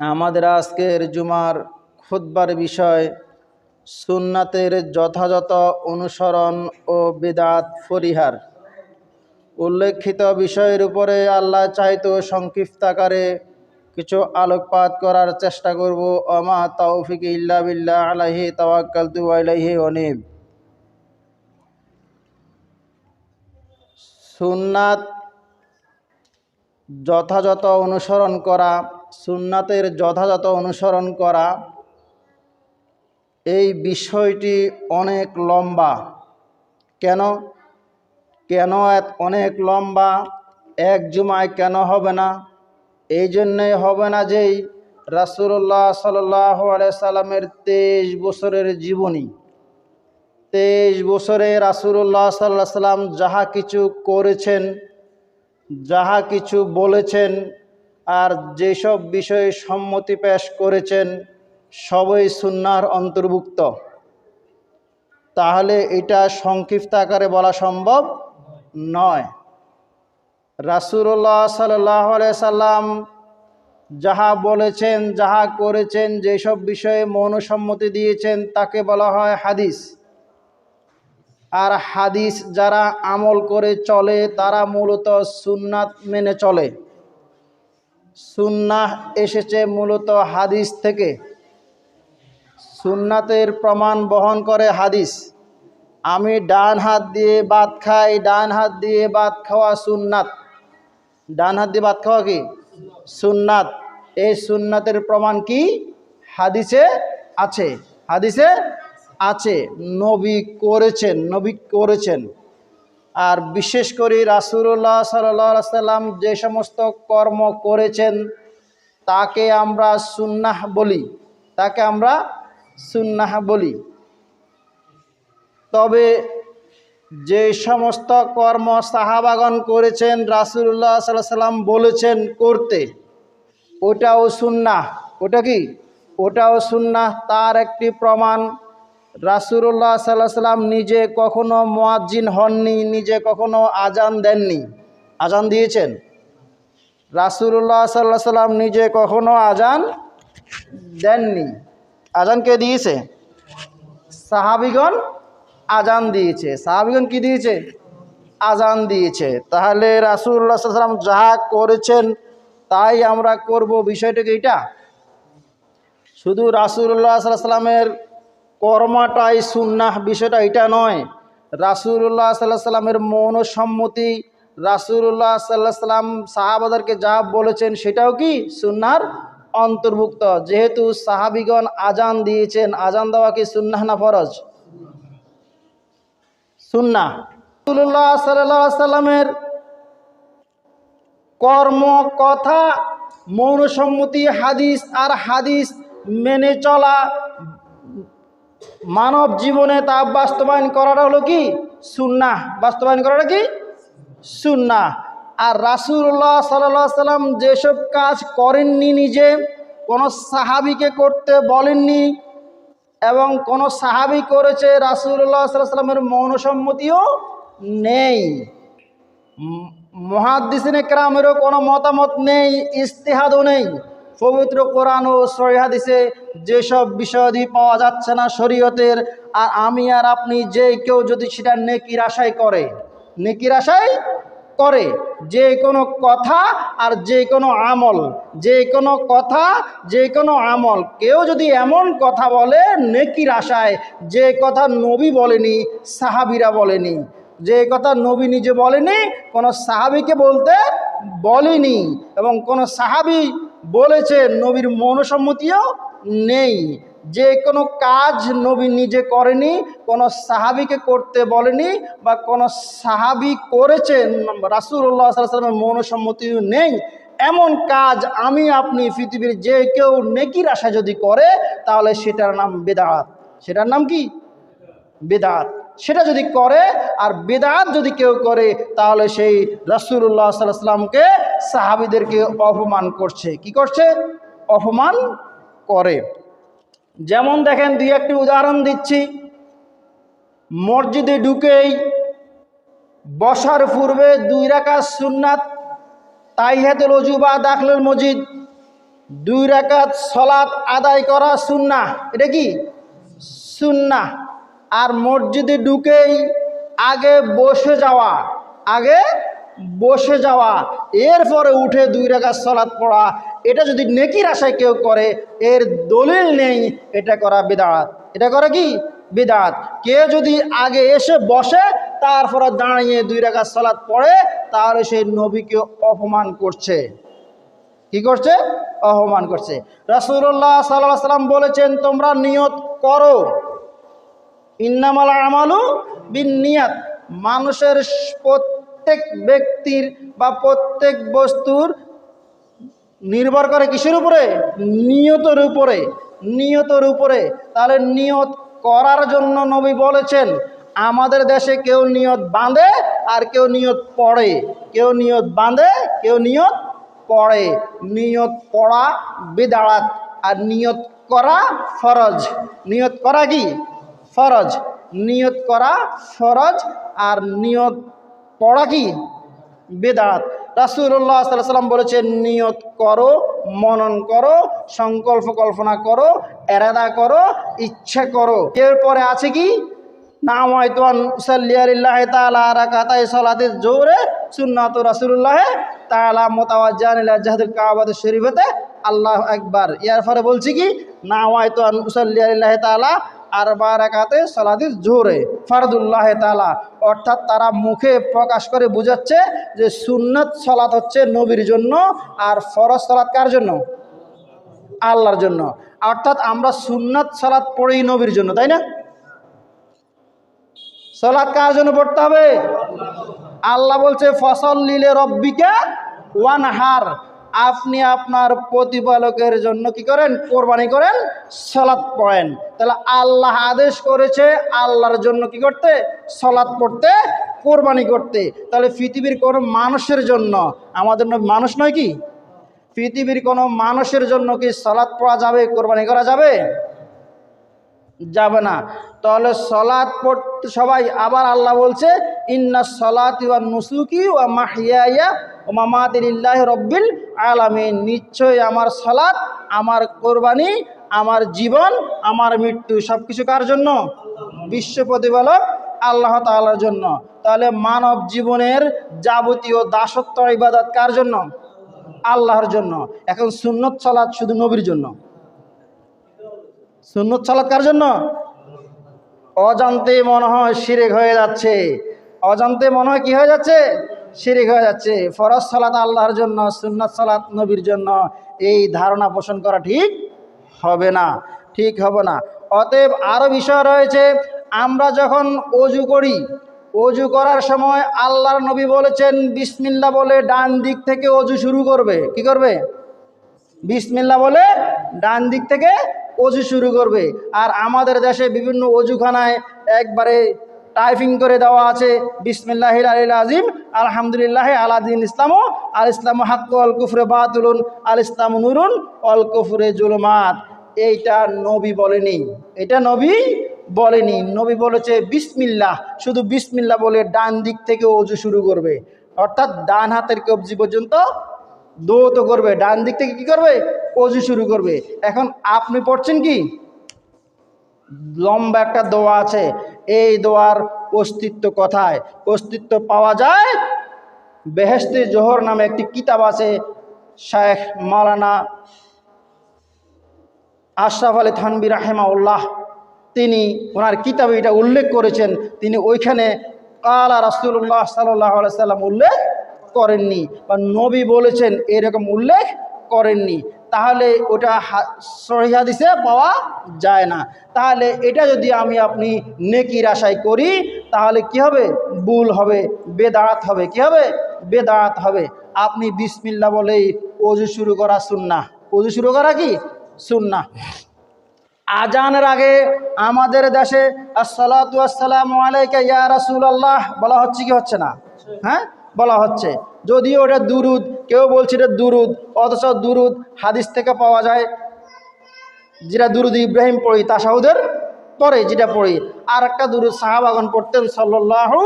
আমাদের আজকের জুমার খুদ্বার বিষয় সুন্নাতের যথাযথ অনুসরণ ও বেদাত পরিহার। উল্লেখিত বিষয়ের উপরে আল্লাহ চাইতো সংক্ষিপ্ত আকারে কিছু আলোকপাত করার চেষ্টা করব। আমা তৌফিক ইল্লা বিল্লাহ আলাহি তাওয়াক্কালতু আলাইহি অনিব সুন্নাত যথাযথ অনুসরণ করা সুন্নাতের যথাযথ অনুসরণ করা এই বিষয়টি অনেক লম্বা। কেন? কেন অনেক লম্বা? এক জুমায় কেন হবে না? এই জন্যই হবে না যেই রাসুল্লাহ সাল্লাহ সাল্লামের তেইশ বছরের জীবনী। তেইশ বছরে রাসুল্লাহ সাল্লাহ সাল্লাম যাহা কিছু করেছেন, যাহা কিছু বলেছেন আর যেসব বিষয়ে সম্মতি পেশ করেছেন, সবই সুন্নার অন্তর্ভুক্ত। তাহলে এটা সংক্ষিপ্ত আকারে বলা সম্ভব নয়। রাসুল্লাহ সাল্লাহ সাল্লাম যাহা বলেছেন, যাহা করেছেন, যেসব বিষয়ে মনসম্মতি দিয়েছেন, তাকে বলা হয় হাদিস। আর হাদিস যারা আমল করে চলে, তারা মূলত সুন্নাত মেনে চলে। সুন্নাহ এসেছে মূলত হাদিস থেকে। সুন্নাতের প্রমাণ বহন করে হাদিস। আমি ডান হাত দিয়ে ভাত খাই, ডান হাত দিয়ে ভাত খাওয়া সুন্নাত। ডান হাত দিয়ে ভাত খাওয়া কি? সুন্নাত। এই সুন্নাতের প্রমাণ কি? হাদিসে আছে। হাদিসে আছে। নবী করেছেন নবী করেছেন। আর বিশেষ করে রাসুল্লাহ সাল্লাহ সাল্লাম যে সমস্ত কর্ম করেছেন, তাকে আমরা সুন্নাহ বলি। তাকে আমরা সুন্নাহ বলি। তবে যে সমস্ত কর্ম সাহাবাগন করেছেন রাসুল্লাহ সাল্লাহ সাল্লাম বলেছেন করতে, ওটাও সুন্নাহ। ওটা কি? ওটাও সুন্নাহ। তার একটি প্রমাণ রাসুল্লাহ সাল্লাহ সাল্লাম নিজে কখনো মোয়াজ্জিন হননি, নিজে কখনো আজান দেননি। আজান দিয়েছেন? রাসুল্লাহ সাল্লাহ সাল্লাম নিজে কখনো আজান দেননি। আজান কে দিয়েছে? সাহাবিগণ আজান দিয়েছে। সাহাবিগণ কি দিয়েছে? আজান দিয়েছে। তাহলে রাসুল্লাহ সাল্লাম যাহা করেছেন, তাই আমরা করব বিষয়টাকে এটা শুধু রাসুল্লাহ সাল্লাহ সাল্লামের কর্মাটাই সুন্নাহ বিষয়টা এটা নয়। রাসুল্লাহ সাল্লাহ সাল্লামের মনসম্মতি রাসুল্লাহ সাল্লাহ সাল্লাম সাহাবাদেরকে যা বলেছেন সেটাও কি সুন্নার অন্তর্ভুক্ত? যেহেতু সাহাবিগণ আজান দিয়েছেন আজান দেওয়া কি সুন্নাহ না ফরজ? সুন্নাহ। রাসুল্লাহ সাল্লাহ সাল্লামের কর্ম, কথা, মৌনসম্মতি, হাদিস আর হাদিস মেনে চলা মানব জীবনে তা বাস্তবায়ন করাটা হলো কি? সুন্না বাস্তবায়ন করাটা কি? সুন্না আর রাসুল্লাহ সাল্লাহ সাল্লাম যেসব কাজ করেননি নিজে, কোনো সাহাবিকে করতে বলেননি এবং কোনো সাহাবি করেছে রাসুল্লাহ সাল্লাহ সাল্লামের মৌনসম্মতিও নেই। মহাদিসিনে ক্রামেরও কোনো মতামত নেই, ইস্তেহাদও নেই। পবিত্র কোরআন ও সহিহাদিসে যেসব বিষয়াদি পাওয়া যাচ্ছে না শরীয়তের, আর আমি আর আপনি যে কেউ যদি সেটা নেকির আশায় করে, নেকির আশায় করে, যে কোনো কথা আর যে কোনো আমল, যে কোনো কথা, যে কোনো আমল, কেউ যদি এমন কথা বলে নেকির আশায়, যে কথা নবী বলেনি, সাহাবিরা বলেনি, যে কথা নবী নিজে বলেনি, কোনো সাহাবিকে বলতে বলেনি, এবং কোনো সাহাবি বলেছে, নবীর মনসম্মতিও নেই। যে কোনো কাজ নবী নিজে করেনি, কোনো সাহাবিকে করতে বলেনি বা কোনো সাহাবি করেছেন রাসুল্লাহ সাল্লামের মনসম্মতিও নেই। এমন কাজ আমি, আপনি পৃথিবীর যে কেউ নেকির আশা যদি করে, তাহলে সেটার নাম বেদাত। সেটার নাম কি? বেদাত। সেটা যদি করে আর বেদাত যদি কেউ করে, তাহলে সেই রাসুল্লাহ সাল্লামকে সাহাবিদেরকে অপমান করছে। কি করছে? অপমান করে। যেমন দেখেন, দুই একটি উদাহরণ দিচ্ছি। মসজিদে ঢুকেই বসার পূর্বে দুই রাখা সুন্নাত, তাইহাতুল অজু বা দাখলুল মসজিদ দুই রাকাত সলাৎ আদায় করা সুন্না এটা কি? সুন্না আর মসজিদে ঢুকেই আগে বসে যাওয়া, আগে বসে যাওয়া, এরপরে উঠে দুই রাকাত সলাৎ পড়া, এটা যদি নেকির আশায় কেউ করে, এর দলিল নেই, এটা করা বিদাত। এটা করা কি? বিদাত। কে যদি আগে এসে বসে, তারপরে দাঁড়িয়ে দুই রাকাত সলাৎ পড়ে, তাহলে সেই নবীকে অপমান করছে। কি করছে? অপমান করছে। রাসুল্লাহ সাল্লাহ সাল্লাম বলেছেন, তোমরা নিয়ত করো। ইন্নামাল আমালু বিন নিয়াত মানুষের প্রত্যেক ব্যক্তির বা প্রত্যেক বস্তুর নির্ভর করে কিসের উপরে? নিয়তের উপরে। নিয়তের উপরে। তাহলে নিয়ত করার জন্য নবী বলেছেন, আমাদের দেশে কেউ নিয়ত বাঁধে আর কেউ নিয়ত পড়ে। কেউ নিয়ত বাঁধে, কেউ নিয়ত পড়ে। নিয়ত পড়া বিদাড়াত আর নিয়ত করা ফরজ। নিয়ত করা কি? ফরজ। নিয়ত করা ফরজ আর নিয়ত পড়া কি? বেদাত। রাসুল্লাহ সাল্লাম বলেছেন, নিয়ত করো, মনন করো, সংকল্প কল্পনা করো, এরাদা করো, ইচ্ছা করো। এরপরে আছে কি? জোরে আল্লাহ একবার ইয়ার পরে বলছি কি? নাম হয়তোয়ান উসাল্লিয়াল্লাহ তালা আর বারাকাতে সলাদিস জোরে, ফারদুল্লাহ তালা অর্থাৎ তারা মুখে প্রকাশ করে বুঝাচ্ছে যে সুন্নত সলাৎ হচ্ছে নবীর জন্য আর ফরজ সলাৎ কার জন্য? আল্লাহর জন্য। অর্থাৎ আমরা সুন্নত সলাৎ পড়ি নবীর জন্য, তাই না? সলাৎ কার জন্য পড়তে হবে? আল্লাহ বলছে ফসল লিলে রব্বিকে ওয়ান হার আপনি আপনার প্রতিপালকের জন্য কি করেন? কোরবানি করেন সলাৎ পড়েন। তাহলে আল্লাহ আদেশ করেছে আল্লাহর জন্য কি করতে? সলাৎ পড়তে, কোরবানি করতে। তাহলে পৃথিবীর কোনো মানুষের জন্য, আমাদের মানুষ নয় কি? পৃথিবীর কোনো মানুষের জন্য কি সলাৎ পড়া যাবে, কোরবানি করা যাবে? যাবে না। তাহলে সলাৎ পড়তে সবাই আবার আল্লাহ বলছে, ইন্না সলাত ওয়া নুসুকি ওয়া মাহিয়া ও মামাতিল্লাহ রব্বিল আলামিন। নিশ্চয়ই আমার সলাৎ, আমার কোরবানি, আমার জীবন, আমার মৃত্যু সব কিছু কার জন্য? বিশ্ব প্রতিপালক আল্লাহ তাআলার জন্য। তাহলে মানব জীবনের যাবতীয় দাসত্ব ইবাদত কার জন্য? আল্লাহর জন্য। এখন সুন্নত সলাৎ শুধু নবীর জন্য। সুন্নত সালাত কার জন্য? অজান্তে মনে হয় শিরেক হয়ে যাচ্ছে। অজান্তে মনে হয় কি হয়ে যাচ্ছে? শিরিক হয়ে যাচ্ছে। ফরজ সালাত আল্লাহর জন্য, সুন্নত সালাত নবীর জন্য এই ধারণা পোষণ করা ঠিক হবে না, ঠিক হবে না। অতএব আরও বিষয় রয়েছে, আমরা যখন অজু করি, অজু করার সময় আল্লাহর নবী বলেছেন বিসমিল্লা বলে ডান দিক থেকে অজু শুরু করবে। কি করবে? বিসমিল্লা বলে ডান দিক থেকে অজু শুরু করবে। আর আমাদের দেশে বিভিন্ন অজুখানায় একবারে টাইপিং করে দেওয়া আছে বিসমিল্লাহ আল আজিম আলহামদুলিল্লাহ আলাদিন ইসলামও আল ইসলাম হাক্ক অল কুফরে বাতুলুন, আল ইসলাম নুরুন অল কুফরে জুলমাত। এইটা নবী বলেনি। এটা নবী বলেনি। নবী বলেছে বিসমিল্লাহ। শুধু বিসমিল্লাহ বলে ডান দিক থেকে অজু শুরু করবে। অর্থাৎ ডান হাতের কবজি পর্যন্ত দৌত করবে, ডান দিক থেকে কি করবে? অজু শুরু করবে। এখন আপনি পড়ছেন কি? লম্বা একটা দোয়া আছে। এই দোয়ার অস্তিত্ব কথায়? অস্তিত্ব পাওয়া যায় বেহেস্তে জোহর নামে একটি কিতাব আছে শেখ মালানা আশরাফ আলী থানবি রাহেমাউল্লাহ তিনি ওনার কিতাবে এটা উল্লেখ করেছেন। তিনি ওইখানে কালা রাসুল্লাহ সাল্লাহ সাল্লাম উল্লেখ করেননি বা নবী বলেছেন এরকম উল্লেখ করেননি, তাহলে ওটা সহিহাদিসে পাওয়া যায় না। তাহলে এটা যদি আমি আপনি নেকির আশায় করি, তাহলে কি হবে? ভুল হবে, বেদাঁত হবে। কি হবে? বেদাঁত হবে। আপনি বিসমিল্লা বলেই অজু শুরু করা সুন্না অজু শুরু করা কি? সুন্না আজানের আগে আমাদের দেশে আসসালাতাম আলাইকা ইয়া রাসূলুল্লাহ বলা হচ্ছে কি হচ্ছে না? হ্যাঁ? বলা হচ্ছে। যদিও ওটা দুরুদ, কেউ বলছে এটা দুরুদ, অথচ দুরুদ হাদিস থেকে পাওয়া যায় যেটা দুরুদ ইব্রাহিম পড়ি তাসাউদের পরে যেটা পড়ি। আর একটা দুরুদ সাহাবাগন পড়তেন সাল্লাল্লাহু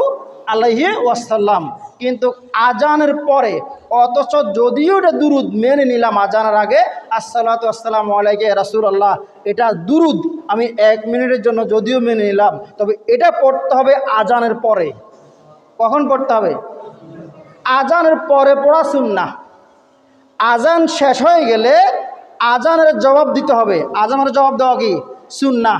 আলাইহি ওয়াসাল্লাম। কিন্তু আজানের পরে, অথচ যদিও এটা দুরুদ, মেনে নিলাম আজানের আগে, আসসালাতু আসসালামু আলাইকে রাসূলুল্লাহ, এটা দুরুদ, আমি এক মিনিটের জন্য যদিও মেনে নিলাম, তবে এটা পড়তে হবে আজানের পরে। কখন পড়তে হবে? আজানের পরে পড়া সুন্না আজান শেষ হয়ে গেলে আজানের জবাব দিতে হবে। আজানের জবাব দেওয়া কি? সুন্না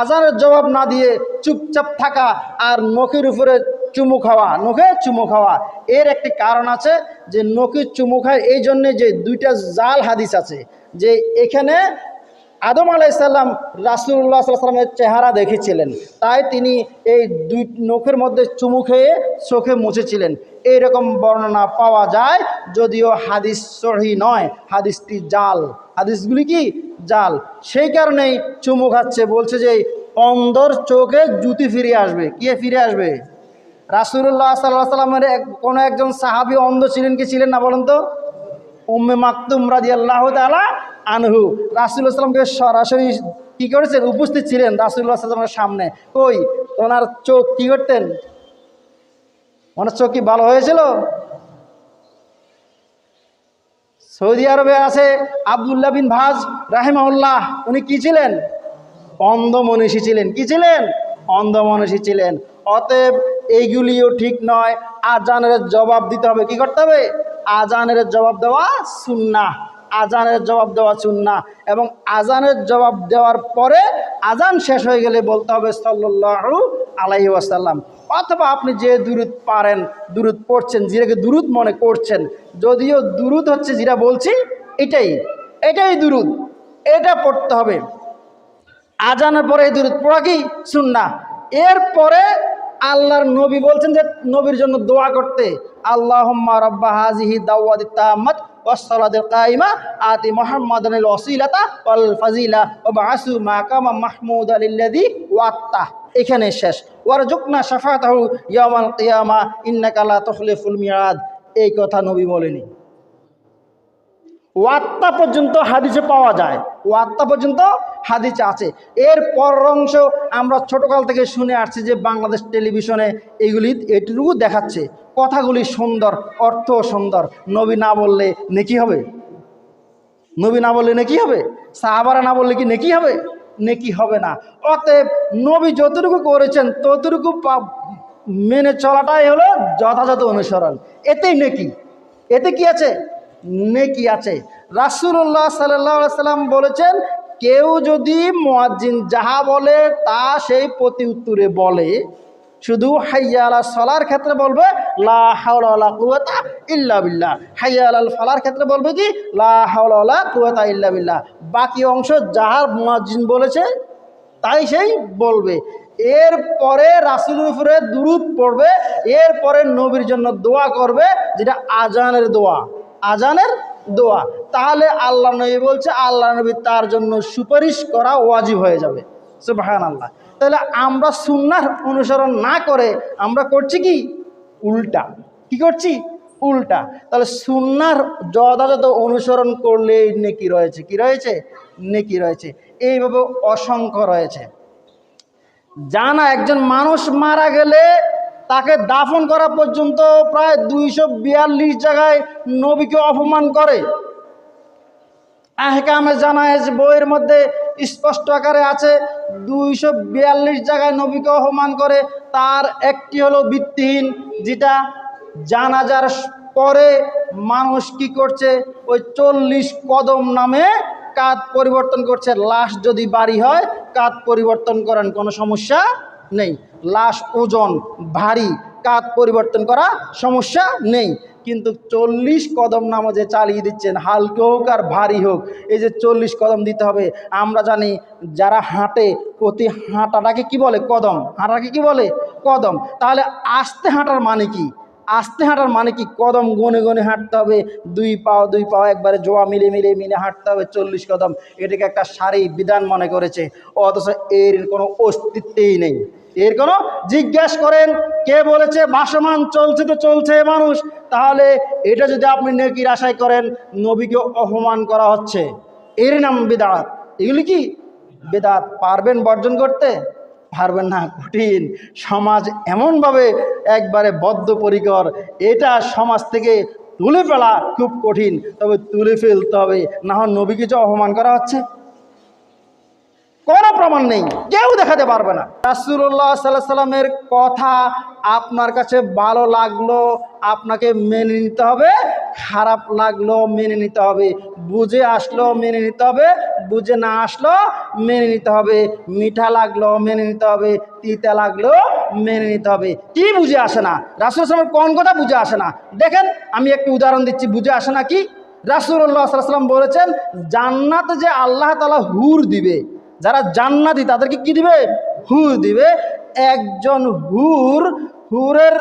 আজানের জবাব না দিয়ে চুপচাপ থাকা আর নখের উপরে চুমু খাওয়া। নখে চুমু খাওয়া। এর একটি কারণ আছে যে নখের চুমু খায়। এই জন্যে যে দুইটা জাল হাদিস আছে যে এখানে আদম আলাইসাল্লাম রাসুল্লাহ সাল্লামের চেহারা দেখেছিলেন। তাই তিনি এই দুই নখের মধ্যে চুমু খেয়ে চোখে মুছেছিলেন। এইরকম বর্ণনা পাওয়া যায়, যদিও হাদিস সহি নয়। হাদিসটি জাল। হাদিসগুলি কি? জাল। সেই কারণেই চুমু খাচ্ছে, বলছে যে অন্দর চোখে জুতি ফিরে আসবে। কে ফিরে আসবে? রাসুল্লাহ সাল্লাহ সাল্লামের কোনো একজন সাহাবি অন্ধ ছিলেন কি ছিলেন না বলেন তো? উম্মে মাকতুম রাজি আল্লাহ তালা আনহু। রাসুল্লাহ সাল্লামকে সরাসরি কি করেছেন? উপস্থিত ছিলেন রাসুল্লাহ সাল্লামের সামনে। কই? ওনার চোখ কি করতেন? ওনার চোখ কি ভালো হয়েছিল? সৌদি আরবে আছে আবদুল্লাহ বিন ভাজ রাহেমাউল্লাহ উনি কি ছিলেন? অন্ধ মনীষী ছিলেন। কি ছিলেন? অন্ধ মনীষী ছিলেন। অতএব এইগুলিও ঠিক নয়। আজানের জবাব দিতে হবে। কি করতে হবে? আজানের জবাব দেওয়া সুন্না আজানের জবাব দেওয়া সুন্না এবং আজানের জবাব দেওয়ার পরে আজান শেষ হয়ে গেলে বলতে হবে সাল্লাল্লাহু আলাইহি ওয়াসাল্লাম। অথবা আপনি যে দুরুদ পারেন, দুরুদ পড়ছেন, যেটাকে দুরুদ মনে করছেন, যদিও দুরুদ হচ্ছে যেটা বলছি, এটাই এটাই দুরুদ, এটা পড়তে হবে। আজানের পরে এই দুরুদ পড়া কি? সুন্না এরপরে আল্লাহর নবী বলছেন যে নবীর জন্য দোয়া করতে আল্লাহ রব্বা হাজিহি দাওয়াদি কাইমা, আতি ওয়াল ফাজিলা ওয়া বাসু মাহমুদ ওয়াত্তা। এখানে শেষ। লা তুখলিফুল মিয়াদ এই কথা নবী বলেনি। ওয়াত্তা পর্যন্ত হাদিসে পাওয়া যায়। ওয়াত্তা পর্যন্ত হাদিসে আছে। এর পর অংশ আমরা ছোটকাল থেকে শুনে আসছি যে বাংলাদেশ টেলিভিশনে এগুলি এটুকু দেখাচ্ছে। কথাগুলি সুন্দর অর্থ সুন্দর। নবী না বললে নেকি হবে? নবী না বললে নেকি হবে? সাহাবারা না বললে কি নেকি হবে? নেকি হবে না। অতএব নবী যতটুকু করেছেন, ততটুকু মেনে চলাটাই হলো যথাযথ অনুসরণ। এতেই নেকি। এতে কি আছে? নেকি আছে। রাসুল্লাহ সাল্লাহ সাল্লাম বলেছেন, কেউ যদি মোয়াজ্জিন যাহা বলে, তা সেই প্রতি উত্তরে বলে। শুধু হাইয়া আলা সলার ক্ষেত্রে বলবে, লা হাওলা ওয়ালা ইল্লা বিল্লাহ। ফালার ক্ষেত্রে বলবে কি, লা হাওলা ইল্লা বিল্লাহ। বাকি অংশ যাহার মুয়াজ্জিন বলেছে, তাই সেই বলবে। এরপরে রাসুলের উপরে দুরুদ পড়বে, এরপরে নবীর জন্য দোয়া করবে, যেটা আজানের দোয়া। আজানের দোয়া। তাহলে আল্লাহ নবী বলছে আল্লাহ নবী তার জন্য সুপারিশ করা ওয়াজিব হয়ে যাবে। সুবাহান আল্লাহ তাহলে আমরা সুন্নার অনুসরণ না করে আমরা করছি কি? উল্টা। কি করছি? উল্টা। তাহলে সুন্নার যথাযথ অনুসরণ করলে নেকি রয়েছে। কি রয়েছে? নেকি রয়েছে। এইভাবে অসংখ্য রয়েছে। জানা একজন মানুষ মারা গেলে তাকে দাফন করা পর্যন্ত প্রায় দুইশো বিয়াল্লিশ জায়গায় নবীকে অপমান করে। আহকামে জানায়েজ বইয়ের মধ্যে স্পষ্ট আকারে আছে, দুইশো বিয়াল্লিশ জায়গায় নবীকে অপমান করে। তার একটি হলো ভিত্তিহীন, যেটা জানাজার পরে মানুষ কি করছে? ওই চল্লিশ কদম নামে কাত পরিবর্তন করছে। লাশ যদি বাড়ি হয় কাত পরিবর্তন করেন কোনো সমস্যা নেই। লাশ, ওজন, ভারী, কাত পরিবর্তন করা সমস্যা নেই। কিন্তু চল্লিশ কদম নামাজে চালিয়ে দিচ্ছেন, হালকা হোক আর ভারী হোক, এই যে চল্লিশ কদম দিতে হবে, আমরা জানি যারা হাঁটে, প্রতি হাঁটাটাকে কি বলে? কদম। হাঁটাকে কি বলে? কদম। তাহলে আস্তে হাঁটার মানে কি? আস্তে হাঁটার মানে কি? কদম গনে গনে হাঁটতে হবে, দুই পাও দুই পাও একবারে জোয়া মিলে মিলে মিলে হাঁটতে হবে চল্লিশ কদম। এটাকে একটা সারি বিধান মনে করেছে, অথচ এর কোনো অস্তিত্বই নেই। এর কোনো জিজ্ঞাসা করেন, কে বলেছে ভাসমান চলছে তো চলছে মানুষ, তাহলে এটা যদি আপনি নেকির আশায় করেন, নবীকে অপমান করা হচ্ছে। এর নাম বেদাত। এগুলি কি? বেদাত। পারবেন বর্জন করতে? পারবেন না, কঠিন। সমাজ এমনভাবে একবারে বদ্ধপরিকর। এটা সমাজ থেকে তুলে ফেলা খুব কঠিন। তবে তুলে ফেলতে হবে। না হলে নবী কিছু অপমান করা হচ্ছে? কোনো প্রমাণ নেই, কেউ দেখাতে পারবে না। রাসুল্লাহ সাল্লাহ সাল্লামের কথা আপনার কাছে ভালো লাগল, আপনাকে মেনে নিতে হবে, খারাপ লাগল, মেনে নিতে হবে, বুঝে আসলো, মেনে নিতে হবে, বুঝে না আসলো, মেনে নিতে হবে, মিঠা লাগল, মেনে নিতে হবে, তিতা লাগল, মেনে নিতে হবে। কি বুঝে আসে না? রাসুল সাল্লামের কোন কথা বুঝে আসে না? দেখেন, আমি একটু উদাহরণ দিচ্ছি, বুঝে আসে না কি? রাসুল্লাহ সাল্লাম বলেছেন, জান্নাতে যে আল্লাহ তালা হুর দিবে যারা জান্নাতি তাদেরকে কি দিবে? হুর দিবে। একজন হুর, হুরের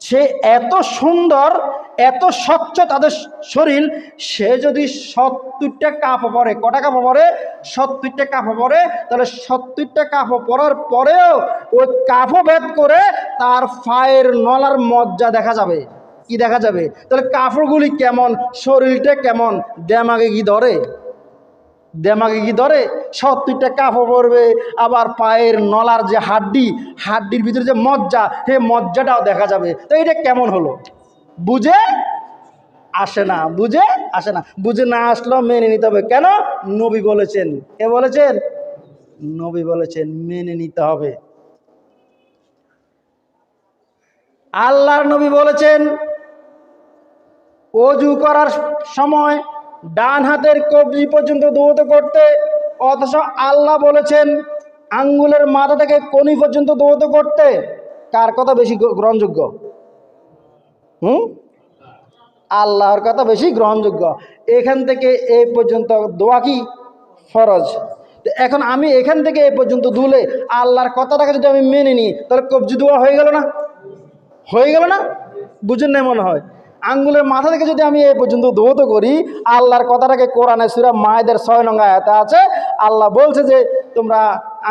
সে এত সুন্দর, এত স্বচ্ছ তাদের শরীর, সে যদি সত্তরটা কাপড় পরে, কটা কাপড় পরে? সত্তরটা কাপড় পরে। তাহলে সত্তরটা কাপড় পরার পরেও ওই কাপড় ভেদ করে তার ফায়ের নলার মজ্জা দেখা যাবে। কি দেখা যাবে? তাহলে কাপড়গুলি কেমন? শরীরটা কেমন? দেমাগে কি ধরে? দেমাগে কি ধরে? সত্তরটা কাপড় পরবে, আবার পায়ের নলার যে হাড্ডি, হাড্ডির ভিতরে যে মজ্জা সে মজ্জাটাও দেখা যাবে। তো এটা কেমন হলো? বুঝে আসে না, বুঝে আসে না। বুঝে না আসলেও মেনে নিতে হবে। কেন? নবী বলেছেন। কে বলেছেন? নবী বলেছেন, মেনে নিতে হবে। আল্লাহর নবী বলেছেন, অজু করার সময় ডান হাতের কবজি পর্যন্ত দৌড়তে করতে অথচ আল্লাহ বলেছেন, আঙ্গুলের মাথা থেকে কনি পর্যন্ত দৌড়তে করতে কার কথা বেশি গ্রহণযোগ্য? হুম? আল্লাহর কথা বেশি গ্রহণযোগ্য। এখান থেকে এই পর্যন্ত দোয়া কি? ফরজ। এখন আমি এখান থেকে এই পর্যন্ত দুলে আল্লাহর কথাটাকে যদি আমি মেনে নিই, তাহলে কবজি দোয়া হয়ে গেল না? হয়ে গেল না? বুঝেন না মনে হয়। আঙ্গুলের মাথা থেকে যদি আমি এই পর্যন্ত দৌত করি, আল্লাহর কথাটাকে কোরআনে সুরা মায়েদের ছয় নঙ্গা এতে আছে, আল্লাহ বলছে যে, তোমরা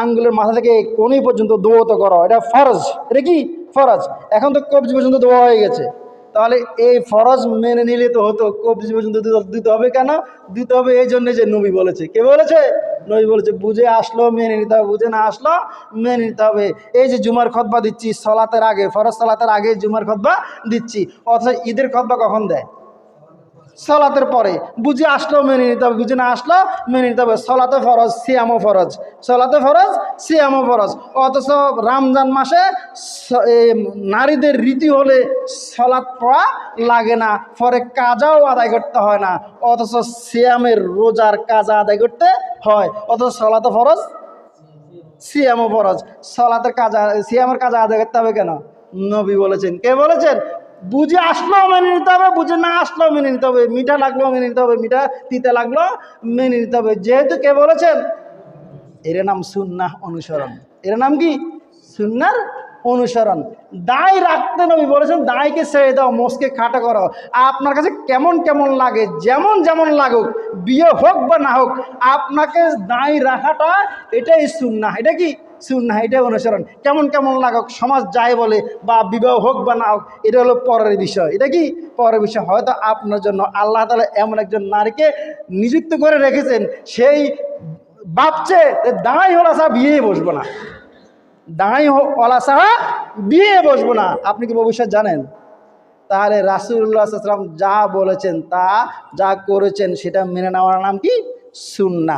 আঙ্গুলের মাথা থেকে কোনই পর্যন্ত দৌত করো। এটা ফরজ। এটা কি? ফরজ। এখন তো কবজি পর্যন্ত দোয়া হয়ে গেছে। তাহলে এই ফরজ মেনে নিলে তো হতো, কবজি পর্যন্ত দিতে- হবে কেন? দিতে হবে এই জন্যে যে নবী বলেছে। কে বলেছে? নবী বলেছে, বুঝে আসলো, মেনে নিতে হবে, বুঝে না আসলো, মেনে নিতে হবে। এই যে জুমার খতবা দিচ্ছি, সলাতের আগে, ফরজ সলাতের আগে জুমার খতবা দিচ্ছি, অথচ ঈদের খতবা কখন দেয়? সলাতের পরে। বুঝে আসলেও মেনে নিতে হবে, বুঝে না আসলেও মেনে নিতে হবে। সলাতে ফরজ, সিয়ামও ফরজ। সলাতে ফরজ, সিয়ামও ফরজ। অথচ রমজান মাসে নারীদের রীতি হলে সলাৎ পড়া লাগে না, পরে কাজাও আদায় করতে হয় না। অথচ সিয়ামের রোজার কাজা আদায় করতে হয়। অথচ সলাতে ফরজ, সিয়ামও ফরজ। সলাতের কাজা, সিয়ামের কাজা আদায় করতে হবে কেন? নবী বলেছেন। কে বলেছেন? বুঝে আসলেও মেনে নিতে হবে, বুঝে না আসলেও মেনে নিতে হবে। মিঠা লাগল মেনে নিতে হবে, মিঠা তিতে লাগল মেনে নিতে হবে। যেহেতু কে বলেছেন? এর নাম সুন্নাহ অনুসরণ। এর নাম কি? সুন্নার অনুসরণ। দায় রাখতে নবী বলেছেন, দায়কে ছেড়ে দাও মোষকে খাটা করো। আপনার কাছে কেমন কেমন লাগে, যেমন যেমন লাগুক, বিয়ে হোক বা না হোক, আপনাকে দায় রাখাটা এটাই সুন্না এটা কি? সুন্না এটাই অনুসরণ। কেমন কেমন লাগুক, সমাজ যায় বলে, বা বিবাহ হোক বা না হোক, এটা হলো পরের বিষয়। এটা কি? পরের বিষয়। হয়তো আপনার জন্য আল্লাহ তালা এমন একজন নারীকে নিযুক্ত করে রেখেছেন, সেই ভাবছে যে দাঁড়াই হলা সাহা বিয়ে বসবো না। দাঁড়াই হলা সাহা, বিয়ে বসবো না। আপনি কি ভবিষ্যৎ জানেন? তাহলে রাসুল্লাহ সাল্লাম যা বলেছেন, তা যা করেছেন, সেটা মেনে নেওয়ার নাম কি? সুন্না